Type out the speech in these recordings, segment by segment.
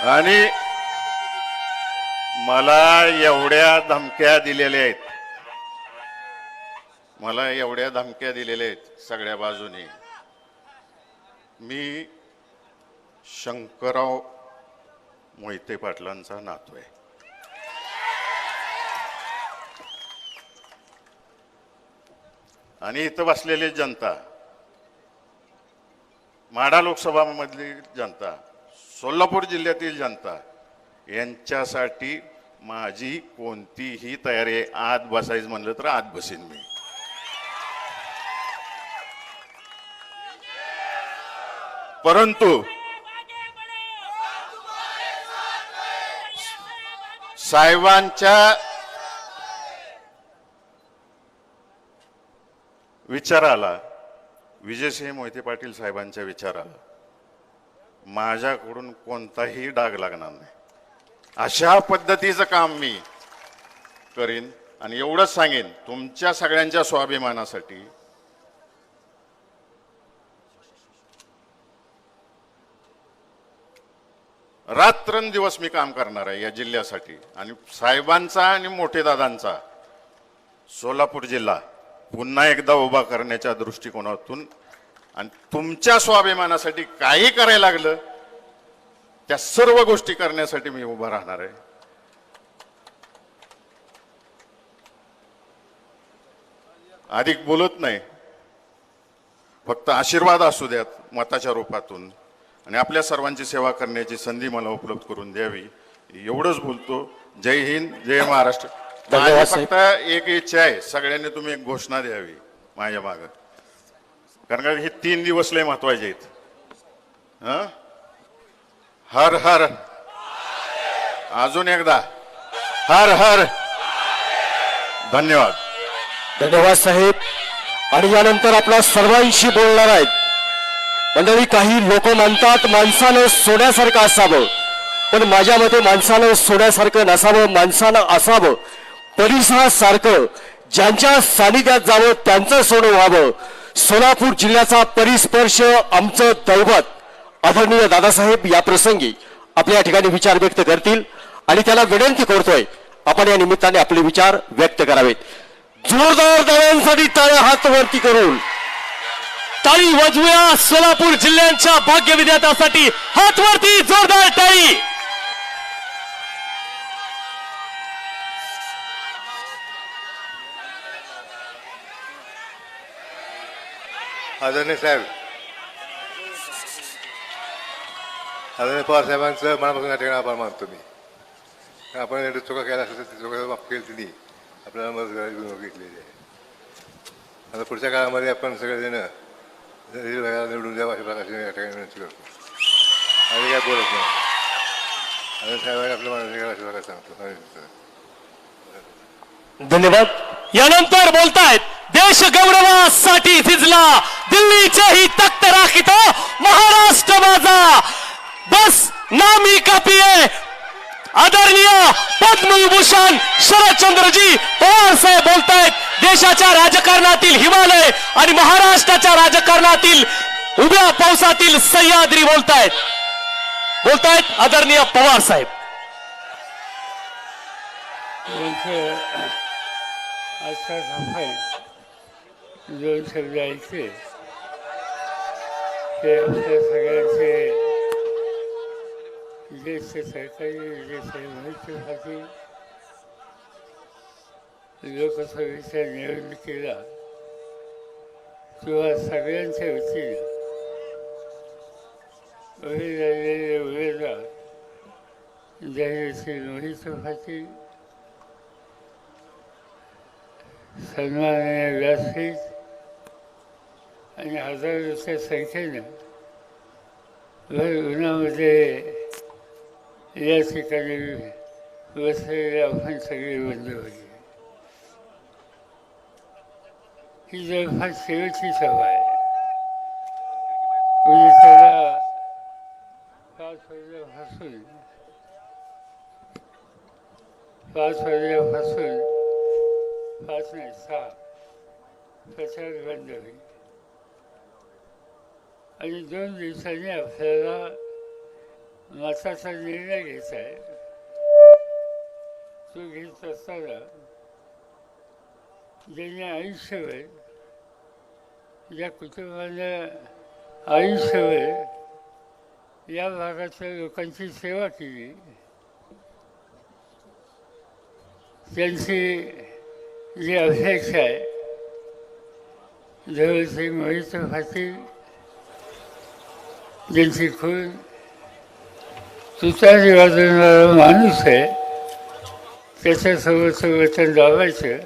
आणि मला एवढ्या धमक्या दिलेल्या आहेत. मला एवढ्या धमक्या दिलेल्या आहेत सगळ्या बाजूने. मी शंकरराव मोहिते पाटलांचा नातू आहे. आणि इथं बसलेली जनता माढा लोकसभामधली जनता सोलापूर जिल्ह्यातील जनता यांच्यासाठी माझी कोणतीही तयारी आहे. आत बसायचं म्हणलं तर आत बसेन मी. परंतु साहेबांच्या विचाराला विजयसिंह मोहिते पाटील साहेबांच्या विचाराला माझ्याकडून कोणताही डाग लागणार नाही. अशा पद्धतीचं काम मी करीन आणि एवढंच सांगेन तुमच्या सगळ्यांच्या स्वाभिमानासाठी. रात्रंदिवस मी काम करणार आहे या जिल्ह्यासाठी. आणि साहेबांचा आणि मोठे दादांचा सोलापूर जिल्हा पुन्हा एकदा उभा करण्याच्या दृष्टिकोनातून आणि तुमच्या स्वाभिमानासाठी काही करायला लागलं त्या सर्व गोष्टी करण्यासाठी मी उभा राहणार आहे. अधिक बोलत नाही. फक्त आशीर्वाद असू द्यात मताच्या रूपातून. आणि आपल्या सर्वांची सेवा करण्याची संधी मला उपलब्ध करून द्यावी एवढंच बोलतो. जय हिंद जय महाराष्ट्र. फक्त एक इच्छा आहे सगळ्यांनी तुम्ही एक घोषणा द्यावी माझ्या माग. कारण का हे तीन दिवस लय महत्त्वाचे आहेत. हर हर. अजून एकदा. हर हर. धन्यवाद. धन्यवाद साहेब. आणि यानंतर आपल्या सर्वांशी बोलणार आहेत मंडळी काही लोक म्हणतात माणसानं सोन्यासारखं असावं. पण माझ्या मते माणसानं सोन्यासारखं नसावं माणसानं असावं. परिसरासारखं ज्यांच्या सानिध्यात जावं त्यांचं सोनं व्हावं. सोलापूर जिल्ह्याचा परिस्पर्श आमचं दैवत आदरणीय दादासाहेब या प्रसंगी आपल्या या ठिकाणी विचार व्यक्त करतील आणि त्याला विनंती करतोय आपण या निमित्ताने आपले विचार व्यक्त करावेत. जोरदार दाव्यांसाठी टाळ्या हात वरती करून टाळी वाजवूया सोलापूर जिल्ह्यांच्या भाग्य विद्यार्थ्यासाठी हात वरती जोरदार टाळी. आदरणीय साहेब. आदरणीय पवार साहेबांचं मनापासून या ठिकाणी आभार मानतो मी. आपण एवढी चुका केला असेल तर ती चुका माफ केली तिने आपल्याला मदत करायची घेतलेली आहे. आता पुढच्या काळामध्ये आपण सगळेजण निवडून द्यावं अशा प्रकारची या ठिकाणी विनंती करतो. आणि काय बोलत नाही. आदरणीय साहेबांनी आपल्या मनात अशा प्रकारे सांगतो. धन्यवाद. यानंतर बोलतायत देश गौरवासाठी झिजला दिल्लीचेही तख्त राखितो महाराष्ट्र माझा. बस नामी कापिये. आदरणीय पद्मविभूषण शरदचंद्रजी पवार साहेब बोलतायत देशाच्या राजकारणातील हिमालय आणि महाराष्ट्राच्या राजकारणातील उभ्या पावसातील सह्याद्री बोलतायत. बोलतायत आदरणीय पवार साहेब. दोन शब्द ऐकले ते आपल्या सगळ्यांचे. ज्येष्ठ सरकारी ज्येष्ठ माहितीसाठी लोकसभेच्या निवडणुकीला किंवा सगळ्यांच्या वतीनं उभे राहिलेले उमेदवार जाहीर मोहित पाटील सन्माननीय व्यासपीठ आणि हजारोच्या संख्येनं भर उन्हामध्ये या ठिकाणी बसलेले आव्हान सगळे बंद होते. ही जवळपास शेवटची सभा आहे. म्हणजे त्याला पाच वाजल्यापासून पाच वाजल्यापासून पाच नाही सहा प्रचार बंद होईल. आणि दोन दिवसांनी आपल्याला मताचा निर्णय घ्यायचा आहे. तो घेत असताना ज्यांनी आयुष्यभर ज्या कुटुंबानं आयुष्यभर या भागातल्या लोकांची सेवा केली. त्यांची जी अपेक्षा आहे जवळचे मोहित पाटील ज्यांची खून तुतारी वाजवणारा माणूस आहे त्याच्यासोबतचं वचन दाबायचं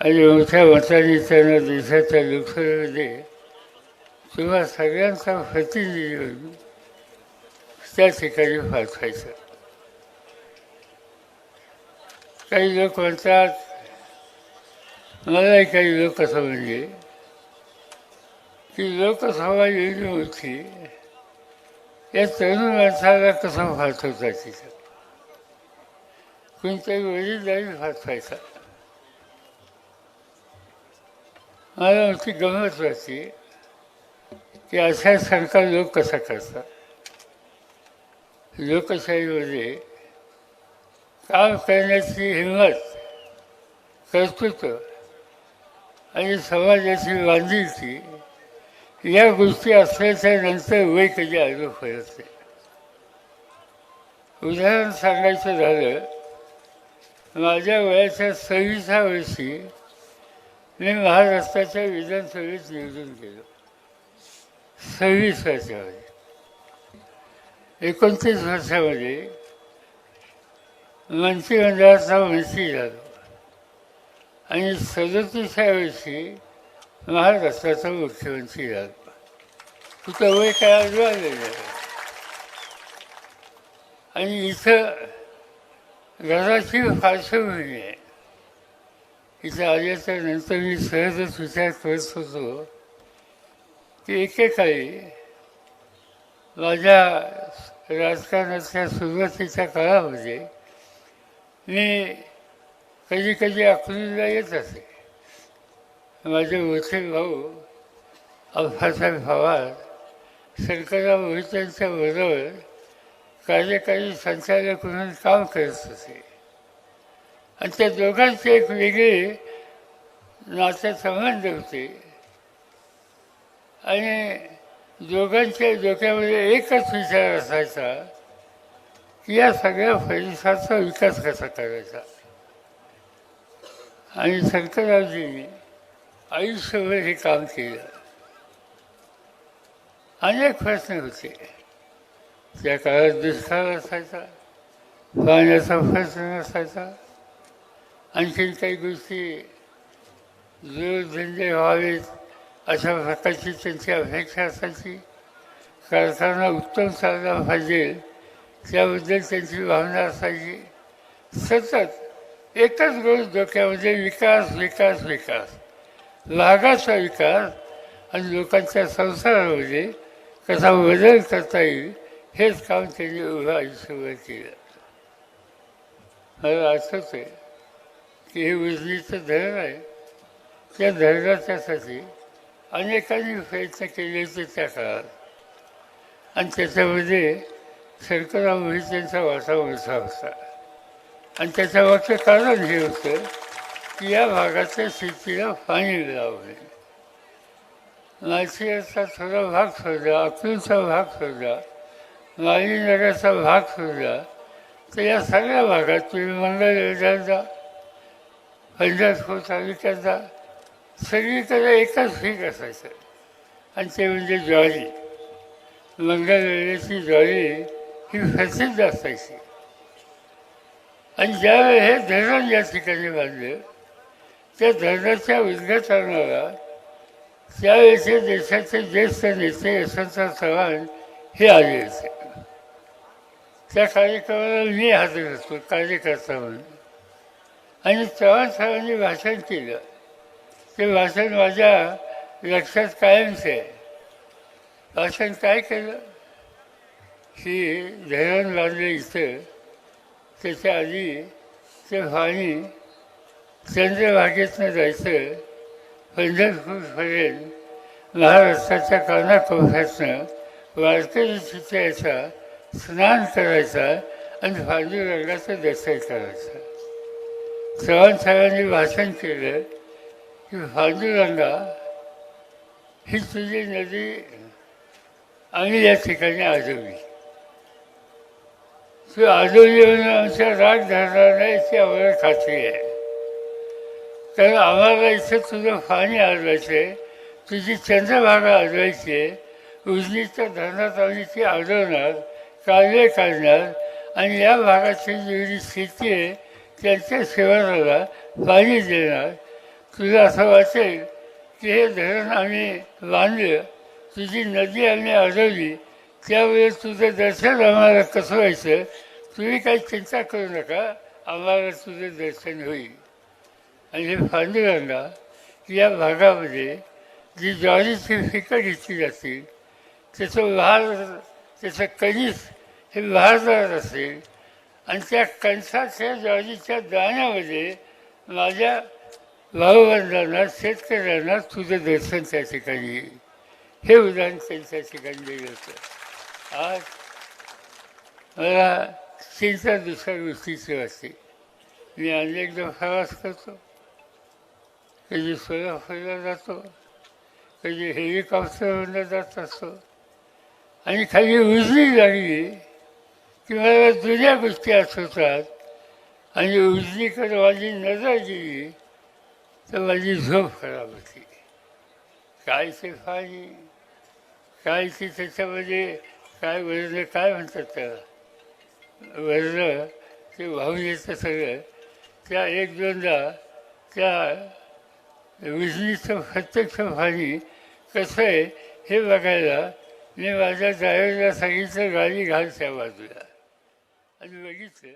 आणि मोठ्या मताने त्यांना देशाच्या लोकसभेमध्ये किंवा सगळ्यांचा प्रतिनिधी होऊन त्या ठिकाणी पाठवायचं. काही लोक म्हणतात मलाही काही लोक असं म्हणजे की लोकसभा एवढी होती या तरुण माणसाला कसं पाठवतात तिथं कोणत्याही वडीलदारी पाठवायचा मला आमची गमत वाटते की अशा सरकार लोक कसा करतात? लोकशाहीमध्ये काम करण्याची हिंमत कर्तृत्व आणि समाजाची बांधिलकी या गोष्टी असल्याच्या नंतर वय कधी आलो फरक नाही उदाहरण सांगायचं झालं माझ्या वयाच्या सव्वीसा वर्षी मी महाराष्ट्राच्या विधानसभेत निवडून गेलो. सव्वीस वर्षामध्ये. एकोणतीस वर्षामध्ये मंत्रिमंडळाचा मंत्री झालो. आणि सदतीसव्या वर्षी महाराष्ट्राचा मुख्यमंत्री झाला तुझं वय काय आजवालेलं आहे आणि इथं घराची पार्श्वभूमी आहे इथं आल्याच्यानंतर मी सहजच विचार करत होतो. की एकेकाळी माझ्या राजकारणाच्या सुरुवातीच्या काळामध्ये मी कधी कधी अकलूजला येत असे. माझे मोठे भाऊ अल्फासाहेब पवार शंकरराव मोहित्यांच्या बरोबर कार्यकारी संचालक म्हणून काम करत होते. आणि त्या दोघांचे एक वेगळे नातेसंबंध होते. आणि दोघांच्या डोक्यामध्ये एकच विचार असायचा की या सगळ्या परिसराचा विकास कसा करायचा. आणि शंकररावजींनी आयुष्यभर हे काम केलं. अनेक प्रश्न होते. त्या काळात दुष्काळ असायचा पाण्याचा प्रश्न नसायचा आणखीन काही गोष्टी जोडधंदे व्हावेत अशा प्रकारची त्यांची अपेक्षा असायची. कारखाना उत्तम चालला पाहिजे त्याबद्दल त्यांची भावना असायची. सतत एकच गोष्ट डोक्यामध्ये विकास विकास विकास. भागाचा विकास आणि लोकांच्या संसारामध्ये कसा बदल करता येईल हेच काम त्यांनी उभं आयुष्यभर केलं. मला आठवत आहे की हे उजनीचं धरण आहे. त्या धरणाच्यासाठी अनेकांनी प्रयत्न केले होते त्या काळात. आणि त्याच्यामध्ये शंकरराव त्यांचा वाटा मोठा होता आणि त्याच्या मागचं कारण हे होतं या भागाच्या शेतीला पाणी लावले. नाही नाशियाचा थोडा भाग सोडला अकलूचा भाग सोडला माळीनगरचा भाग सोडला. तर या सगळ्या भागात तुम्ही जा योजनाचा पंढरपूर तालुक्याचा सगळीकडे एकच पीक असायचं. आणि ते म्हणजे ज्वारी. मंगळवेळेची ज्वारी ही प्रसिद्ध असायची. आणि ज्यावेळी हे धरण या ठिकाणी बांधलं त्या धरणाच्या उद्घाटनाला त्यावेळेचे देशाचे ज्येष्ठ नेते यशवंतराव चव्हाण हे आले होते. त्या कार्यक्रमाला मी हजर होतो कार्यकर्ता म्हणून. आणि चव्हाण साहेबांनी भाषण केलं. ते भाषण माझ्या लक्षात कायमचे आहे. भाषण काय केलं? की धरण बांधलं इथं त्याच्या आधी ते पाणी चंद्रभागेतनं जायचं पंढरपूरपर्यंत महाराष्ट्राच्या कानाकोपऱ्यातनं वारकरी चित्राचा स्नान करायचा आणि पांडुरंगाचं दर्शन करायचं. चव्हाण साहेबांनी भाषण केलं की पांडुरंगा ही तुझी नदी आम्ही या ठिकाणी आजवली तू आजवली म्हणून आमच्या राग धरणार नाही याची आम्हाला खात्री आहे. तर आम्हाला इथं तुझं पाणी आजवायचं आहे तुझी चंद्रभागा आजवायची आहे उजनीच्या धरणात आम्ही ती आजवणार कालवे काढणार आणि या भागाची जेवढी शेती आहे त्यांच्या शिवाराला पाणी देणार. तुला असं वाटेल की हे धरण आम्ही बांधलं तुझी नदी आम्ही अडवली त्यावेळेस तुझं दर्शन आम्हाला कसं व्हायचं? तुम्ही काही चिंता करू नका आम्हाला तुझं दर्शन होईल. आणि हे या भागामध्ये जी ज्वारीची पिकं घेतली जातील त्याचं वार त्याचं कणीस हे भारदार असेल आणि त्या कणसाच्या ज्वारीच्या दाण्यामध्ये माझ्या भाऊबंधांना शेतकऱ्यांना तुझं दर्शन त्या ठिकाणी येईल. हे उदाहरण त्यांच्या ठिकाणी दिलं होतं. आज मला चिंता दुसऱ्या गोष्टीची वाटते मी अनेकदा प्रवास करतो. कधी सोलापूरला जातो कधी हेलिकॉप्टरवरनं जात असतो. आणि खाली उजनी लागली की मला जुन्या गोष्टी आठवतात आणि उजनीकडे माझी नजर गेली तर माझी झोप खराब होती. काय ते पाणी काय ते त्याच्यामध्ये काय वर्ण काय म्हणतात त्याला? वर्ण ते वाहून येतं सगळं. त्या एक दोनदा त्या विजलीचं प्रत्यक्ष पाणी कसं आहे हे बघायला मी माझ्या ड्रायव्हरला सांगितलं गाडी घाल त्या बाजूला. आणि बघितलं